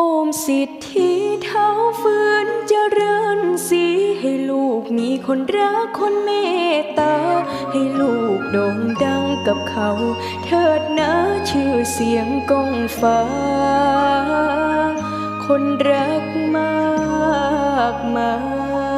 โอมสิทธิเท้าฟื้นเจริญสีให้ลูกมีคนรักคนเมตตา ให้ลูกโด่งดังกับเขา เถิดนะชื่อเสียงก้องฟ้า คนรักมากมาย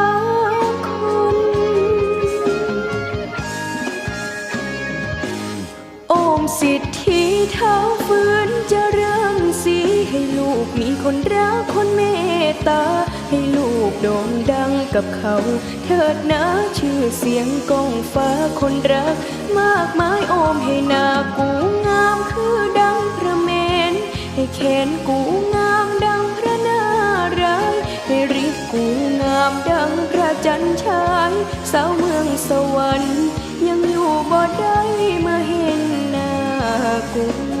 สิทธิเท้าฟื้นเจะเริ่มสีให้ลูกมีคนรักคนเมตตา ให้ลูกโด่งดังกับเขา เถิดนะชื่อเสียงก้องฟ้าคนรัก มากมายโอมให้นากูงามคือดังพระเมน ให้แขนกูงามดังพระนารายให้ริบกูงามดังพระจันทร์ฉายสาวเมืองสวรรค์ยังอยู่บ่ได้มาเห็น ห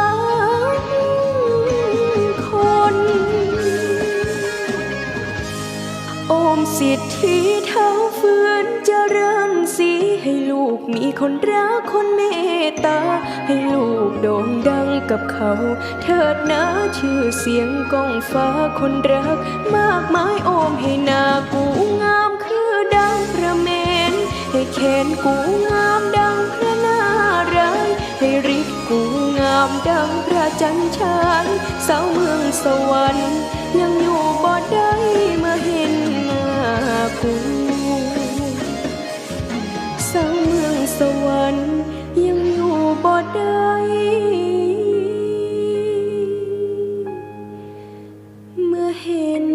โอมสิทธิเท้าฟื้นเจริญสีให้ลูกมีคนรักคนเมตตา ให้ลูกโด่งดังกับเขา เถิดนะชื่อเสียงก้องฟ้าคนรัก มากมายโอมให้หนากูงามคือดังพระเมน ให้แขนกูงามดังพระนารายให้ริบกูงามดังพระจันทร์ฉายสาวเมืองสวรรค์ยังอยู่บ่ วรรค์ยังอยู่บ่ได้เมื่อเห็น